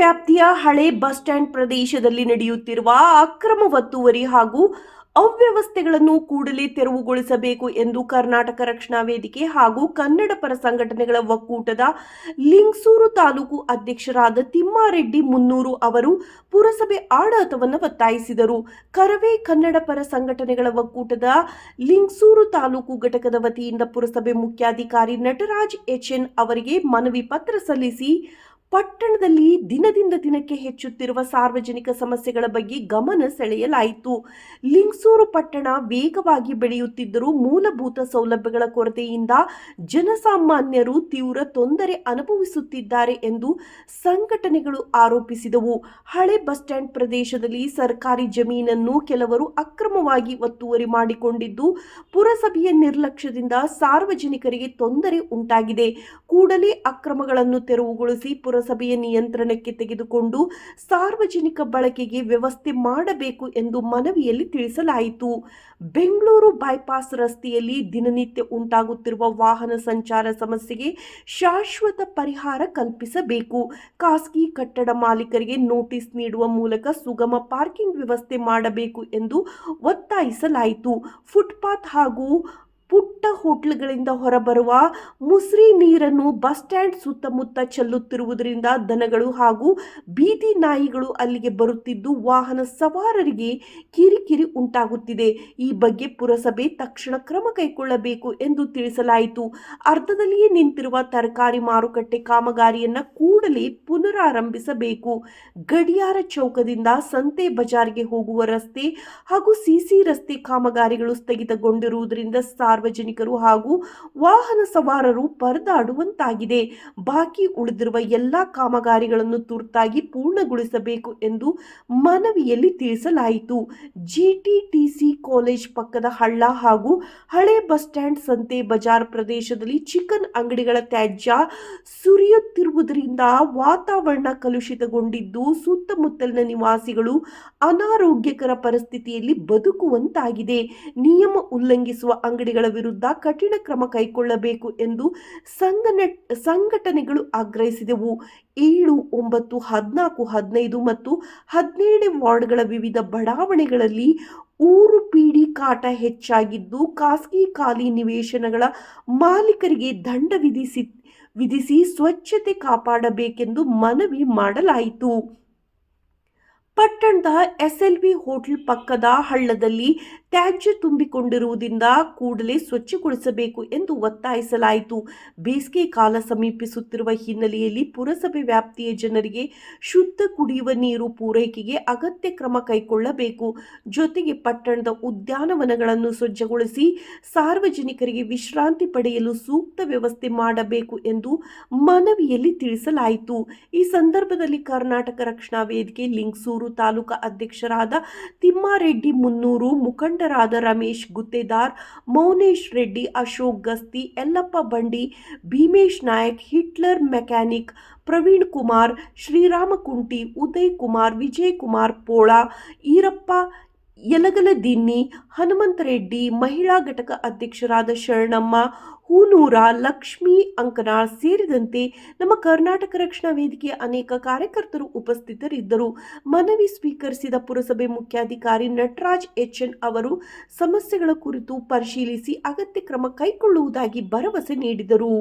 ವ್ಯಾಪ್ತಿಯ ಹಳೆ bus stand ಪ್ರದೇಶದಲ್ಲಿ ನಡೆಯುತ್ತಿರುವ ಅಕ್ರಮ ಒತ್ತುವರಿ ಹಾಗೂ ಅವ್ಯವಸ್ಥೆಗಳನ್ನು ಕೂಡಲೇ ತೆರವುಗೊಳಿಸಬೇಕು ಎಂದು ಕರ್ನಾಟಕ ರಕ್ಷಣಾ ವೇದಿಕೆ ಹಾಗೂ ಕನ್ನಡ ಪರ ಸಂಘಟನೆಗಳ ಒಕ್ಕೂಟದ ಲಿಂಗಸೂರು ತಾಲೂಕು ಅಧ್ಯಕ್ಷರಾದ ತಿಮ್ಮಾರೆಡ್ಡಿ ಮುನ್ನೂರು ಅವರು ಪುರಸಭೆ ಆಡಳಿತವನ್ನು ಒತ್ತಾಯಿಸಿದರು. ಕರವೇ ಕನ್ನಡ ಪರ ಸಂಘಟನೆಗಳ ಒಕ್ಕೂಟದ ಲಿಂಗಸೂರು ತಾಲೂಕು ಘಟಕದ ವತಿಯಿಂದ ಪುರಸಭೆ ಮುಖ್ಯಾಧಿಕಾರಿ ನಟರಾಜ್ ಎಚ್ಎನ್ ಅವರಿಗೆ ಮನವಿ ಪತ್ರ ಸಲ್ಲಿಸಿ ಪಟ್ಟಣದಲ್ಲಿ ದಿನದಿಂದ ದಿನಕ್ಕೆ ಹೆಚ್ಚುತ್ತಿರುವ ಸಾರ್ವಜನಿಕ ಸಮಸ್ಯೆಗಳ ಬಗ್ಗೆ ಗಮನ ಸೆಳೆಯಲಾಯಿತು. ಲಿಂಗಸೂರು ಪಟ್ಟಣ ವೇಗವಾಗಿ ಬೆಳೆಯುತ್ತಿದ್ದರೂ ಮೂಲಭೂತ ಸೌಲಭ್ಯಗಳ ಕೊರತೆಯಿಂದ ಜನಸಾಮಾನ್ಯರು ತೀವ್ರ ತೊಂದರೆ ಅನುಭವಿಸುತ್ತಿದ್ದಾರೆ ಎಂದು ಸಂಘಟನೆಗಳು ಆರೋಪಿಸಿದವು. ಹಳೆ ಬಸ್ ಸ್ಟ್ಯಾಂಡ್ ಪ್ರದೇಶದಲ್ಲಿ ಸರ್ಕಾರಿ ಜಮೀನನ್ನು ಕೆಲವರು ಅಕ್ರಮವಾಗಿ ಒತ್ತುವರಿ ಮಾಡಿಕೊಂಡಿದ್ದು, ಪುರಸಭೆಯ ನಿರ್ಲಕ್ಷ್ಯದಿಂದ ಸಾರ್ವಜನಿಕರಿಗೆ ತೊಂದರೆ ಉಂಟಾಗಿದೆ. ಕೂಡಲೇ ಅಕ್ರಮಗಳನ್ನು ತೆರವುಗೊಳಿಸಿ ಪುರಸಭೆಯ ನಿಯಂತ್ರಣಕ್ಕೆ ತೆಗೆದುಕೊಂಡು ಸಾರ್ವಜನಿಕ ಬಳಕೆಗೆ ವ್ಯವಸ್ಥೆ ಮಾಡಬೇಕು ಎಂದು ಮನವಿಯಲ್ಲಿ ತಿಳಿಸಲಾಯಿತು. ಬೆಂಗಳೂರು ಬೈಪಾಸ್ ರಸ್ತೆಯಲ್ಲಿ ದಿನನಿತ್ಯ ಉಂಟಾಗುತ್ತಿರುವ ವಾಹನ ಸಂಚಾರ ಸಮಸ್ಯೆಗೆ ಶಾಶ್ವತ ಪರಿಹಾರ ಕಲ್ಪಿಸಬೇಕು. ಖಾಸಗಿ ಕಟ್ಟಡ ಮಾಲೀಕರಿಗೆ ನೋಟಿಸ್ ನೀಡುವ ಮೂಲಕ ಸುಗಮ ಪಾರ್ಕಿಂಗ್ ವ್ಯವಸ್ಥೆ ಮಾಡಬೇಕು ಎಂದು ಒತ್ತಾಯಿಸಲಾಯಿತು. ಫುಟ್ಪಾತ್ ಹಾಗೂ ಪುಟ್ಟ ಹೋಟ್ಲುಗಳಿಂದ ಹೊರಬರುವ ಮುಸ್ರಿ ನೀರನ್ನು ಬಸ್ ಸ್ಟ್ಯಾಂಡ್ ಸುತ್ತಮುತ್ತ ಚೆಲ್ಲುತ್ತಿರುವುದರಿಂದ ದನಗಳು ಹಾಗೂ ಬೀದಿ ನಾಯಿಗಳು ಅಲ್ಲಿಗೆ ಬರುತ್ತಿದ್ದು ವಾಹನ ಸವಾರರಿಗೆ ಕಿರಿಕಿರಿ ಉಂಟಾಗುತ್ತಿದೆ. ಈ ಬಗ್ಗೆ ಪುರಸಭೆ ತಕ್ಷಣ ಕ್ರಮ ಕೈಗೊಳ್ಳಬೇಕು ಎಂದು ತಿಳಿಸಲಾಯಿತು. ಅರ್ಧದಲ್ಲಿಯೇ ನಿಂತಿರುವ ತರಕಾರಿ ಮಾರುಕಟ್ಟೆ ಕಾಮಗಾರಿಯನ್ನು ಕೂಡಲೇ ಪುನರಾರಂಭಿಸಬೇಕು. ಗಡಿಯಾರ ಚೌಕದಿಂದ ಸಂತೆ ಬಜಾರ್ಗೆ ಹೋಗುವ ರಸ್ತೆ ಹಾಗೂ ಸಿಸಿ ರಸ್ತೆ ಕಾಮಗಾರಿಗಳು ಸ್ಥಗಿತಗೊಂಡಿರುವುದರಿಂದ ಸಾರ್ವಜನಿಕರು ಹಾಗೂ ವಾಹನ ಸವಾರರು ಪರದಾಡುವಂತಾಗಿದೆ. ಬಾಕಿ ಉಳಿದಿರುವ ಎಲ್ಲ ಕಾಮಗಾರಿಗಳನ್ನು ತುರ್ತಾಗಿ ಪೂರ್ಣಗೊಳಿಸಬೇಕು ಎಂದು ಮನವಿಯಲ್ಲಿ ತಿಳಿಸಲಾಯಿತು. ಜಿಟಿಟಿಸಿ ಕಾಲೇಜ್ ಪಕ್ಕದ ಹಳ್ಳ ಹಾಗೂ ಹಳೆ ಬಸ್ ಸ್ಟ್ಯಾಂಡ್ ಸಂತೆ ಬಜಾರ್ ಪ್ರದೇಶದಲ್ಲಿ ಚಿಕನ್ ಅಂಗಡಿಗಳ ತ್ಯಾಜ್ಯ ಸುರಿಯುತ್ತಿರುವುದರಿಂದ ವಾತಾವರಣ ಕಲುಷಿತಗೊಂಡಿದ್ದು ಸುತ್ತಮುತ್ತಲಿನ ನಿವಾಸಿಗಳು ಅನಾರೋಗ್ಯಕರ ಪರಿಸ್ಥಿತಿಯಲ್ಲಿ ಬದುಕುವಂತಾಗಿದೆ. ನಿಯಮ ಉಲ್ಲಂಘಿಸುವ ಅಂಗಡಿಗಳ ವಿರುದ್ಧ ಕಠಿಣ ಕ್ರಮ ಕೈಗೊಳ್ಳಬೇಕು ಎಂದು ಸಂಘನ, ಸಂಘಟನೆಗಳು ಆಗ್ರಹಿಸಿದವು. ಏಳು, ಒಂಬತ್ತು, ಹದಿನಾಲ್ಕು, ಹದಿನೈದು ಮತ್ತು ಹದಿನೇಳು ವಾರ್ಡ್ಗಳ ವಿವಿಧ ಬಡಾವಣೆಗಳಲ್ಲಿ ಊರು ಪೀಡಿ ಕಾಟ ಹೆಚ್ಚಾಗಿದ್ದು, ಖಾಸಗಿ ಖಾಲಿ ನಿವೇಶನಗಳ ಮಾಲೀಕರಿಗೆ ದಂಡ ವಿಧಿಸಿ ವಿಧಿಸಿ ಸ್ವಚ್ಛತೆ ಕಾಪಾಡಬೇಕೆಂದು ಮನವಿ ಮಾಡಲಾಯಿತು. ಪಟ್ಟಣದ ಎಸ್ಎಲ್ವಿ ಹೋಟೆಲ್ ಪಕ್ಕದ ಹಳ್ಳದಲ್ಲಿ ತ್ಯಾಜ್ಯ ತುಂಬಿಕೊಂಡಿರುವುದರಿಂದ ಕೂಡಲೇ ಸ್ವಚ್ಛಗೊಳಿಸಬೇಕು ಎಂದು ಒತ್ತಾಯಿಸಲಾಯಿತು. ಬೇಸಿಗೆ ಕಾಲ ಸಮೀಪಿಸುತ್ತಿರುವ ಹಿನ್ನೆಲೆಯಲ್ಲಿ ಪುರಸಭೆ ವ್ಯಾಪ್ತಿಯ ಜನರಿಗೆ ಶುದ್ಧ ಕುಡಿಯುವ ನೀರು ಪೂರೈಕೆಗೆ ಅಗತ್ಯ ಕ್ರಮ ಕೈಗೊಳ್ಳಬೇಕು. ಜೊತೆಗೆ ಪಟ್ಟಣದ ಉದ್ಯಾನವನಗಳನ್ನು ಸ್ವಚ್ಛಗೊಳಿಸಿ ಸಾರ್ವಜನಿಕರಿಗೆ ವಿಶ್ರಾಂತಿ ಪಡೆಯಲು ಸೂಕ್ತ ವ್ಯವಸ್ಥೆ ಮಾಡಬೇಕು ಎಂದು ಮನವಿಯಲ್ಲಿ ತಿಳಿಸಲಾಯಿತು. ಈ ಸಂದರ್ಭದಲ್ಲಿ ಕರ್ನಾಟಕ ರಕ್ಷಣಾ ವೇದಿಕೆ, ಲಿಂಗಸೂರು ತಾಲೂಕಾ ಅಧ್ಯಕ್ಷರಾದ ತಿಮ್ಮಾರೆಡ್ಡಿ, ಮುನ್ನೂರು ಮುಖಂಡರಾದ ರಮೇಶ್ ಗುತ್ತೇದಾರ್, ಮೌನೇಶ್ ರೆಡ್ಡಿ, ಅಶೋಕ್ ಗಸ್ತಿ, ಯಲ್ಲಪ್ಪ ಬಂಡಿ, ಭೀಮೇಶ್ ನಾಯಕ್, ಹಿಟ್ಲರ್ ಮೆಕ್ಯಾನಿಕ್, ಪ್ರವೀಣ್ ಕುಮಾರ್ ಶ್ರೀರಾಮ ಕುಂಟಿ ಉದಯ್ ಕುಮಾರ್, ವಿಜಯ್ ಕುಮಾರ್ ಪೋಳ, ಈರಪ್ಪ ಯಲಗಲದಿನ್ನಿ ಹನುಮಂತ ರೆಡ್ಡಿ ಮಹಿಳಾ ಘಟಕ ಅಧ್ಯಕ್ಷರಾದ ಶರಣಮ್ಮ, ಹೂನೂರ ಲಕ್ಷ್ಮೀ ಅಂಕನಾಳ್ ಸೇರಿದಂತೆ ನಮ್ಮ ಕರ್ನಾಟಕ ರಕ್ಷಣಾ ವೇದಿಕೆಯ ಅನೇಕ ಕಾರ್ಯಕರ್ತರು ಉಪಸ್ಥಿತರಿದ್ದರು. ಮನವಿ ಸ್ವೀಕರಿಸಿದ ಪುರಸಭೆ ಮುಖ್ಯಾಧಿಕಾರಿ ನಟರಾಜ್ ಎಚ್ಎನ್ ಅವರು ಸಮಸ್ಯೆಗಳ ಕುರಿತು ಪರಿಶೀಲಿಸಿ ಅಗತ್ಯ ಕ್ರಮ ಕೈಗೊಳ್ಳುವುದಾಗಿ ಭರವಸೆ ನೀಡಿದರು.